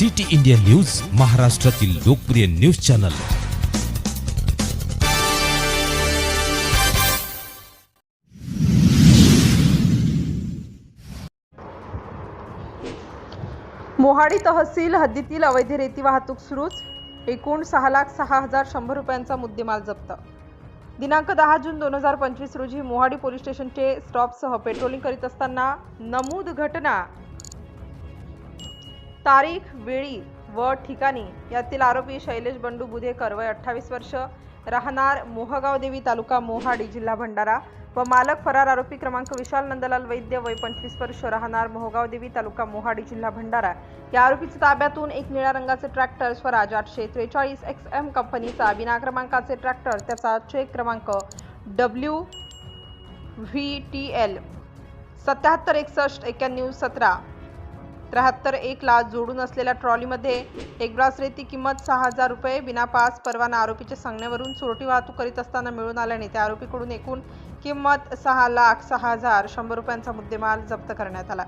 City India news महाराष्ट्रातील लोकप्रिय news channel. Mohadi तहसील हद्दीतील अवैध रेती वाहतूक सुरूच. एकूण सहा लाख सहा हजार शंभर रुपयांचा मुद्देमाल जप्त. दिनांक दहा जून दोन हजार पंचवीस रोजी मोहाडी पोलीस स्टेशनचे स्टॉपसह पेट्रोलिंग करीत असताना नमूद घटना तारीख वेळी व ठिकाणी यातील आरोपी शैलेश बंडू बुधेकर वय अठ्ठावीस वर्ष राहणार मोहगाव देवी तालुका मोहाडी जिल्हा भंडारा व मालक फरार आरोपी क्रमांक विशाल नंदलाल वैद्य वय पंचवीस वर्ष राहणार मोहगाव देवी तालुका मोहाडी जिल्हा भंडारा. या आरोपीच्या ताब्यातून एक निळ्या रंगाचे ट्रॅक्टर स्वराज आठशे त्रेचाळीस एक्स एम कंपनीचा विना क्रमांकाचे ट्रॅक्टर त्याचा चेक क्रमांक डब्ल्यू व्ही टी एल सत्याहत्तर एकसष्ट एक्याण्णव सतरा त्र्याहत्तर एक एकला जोडून असलेल्या ट्रॉलीमध्ये एक ब्रास रेती किंमत सहा हजार रुपये बिना पास परवाना आरोपीच्या सांगण्यावरून चोरटी वाहतूक करीत असताना मिळून आल्याने त्या आरोपीकडून एकूण किंमत सहा लाख सहा हजार शंभर रुपयांचा मुद्देमाल जप्त करण्यात आला.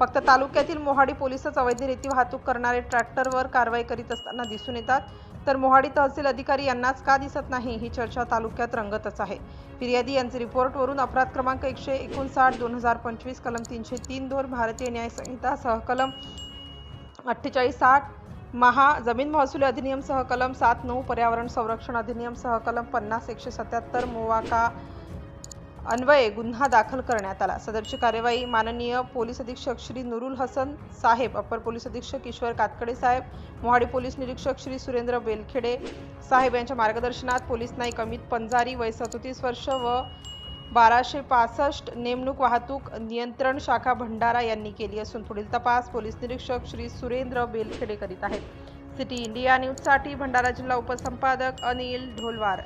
फक्त तालुक्यातील मोहाडी पोलीसच अवैध रेती वाहतूक करणारे ट्रॅक्टरवर कारवाई करीत असताना दिसून येतात. तर मोहाडी तहसील अधिकारी यांनाच का दिसत नाही ही चर्चा तालुक्यात रंगतच आहे. फिर्यादी यांचे रिपोर्टवरून अपराध क्रमांक एकशे एकोणसाठ दोन हजार पंचवीस कलम तीनशे तीन दोन भारतीय न्याय संहिता सहकलम अठ्ठेचाळीस साठ महा जमीन महसूल अधिनियम सहकलम सात नऊ पर्यावरण संरक्षण अधिनियम सहकलम पन्नास एकशे सत्याहत्तर मोवाका अन्वये गुन्हा दाखल करण्यात आला. सदरची कार्यवाही माननीय पोलीस अधीक्षक श्री नुरुल हसन साहेब अपर पोलीस अधीक्षक ईश्वर कातकडे साहेब मोहाडी पोलीस निरीक्षक श्री सुरेंद्र बेलखेडे साहेब यांच्या मार्गदर्शनात पोलीस नाईक अमित पंजारी वय सदोतीस वर्ष व बाराशे पासष्ट नेमणूक वाहतूक नियंत्रण शाखा भंडारा यांनी केली असून पुढील तपास पोलीस निरीक्षक श्री सुरेंद्र बेलखेडे करीत आहेत. सिटी इंडिया न्यूजसाठी भंडारा जिल्हा उपसंपादक अनिल ढोलवार.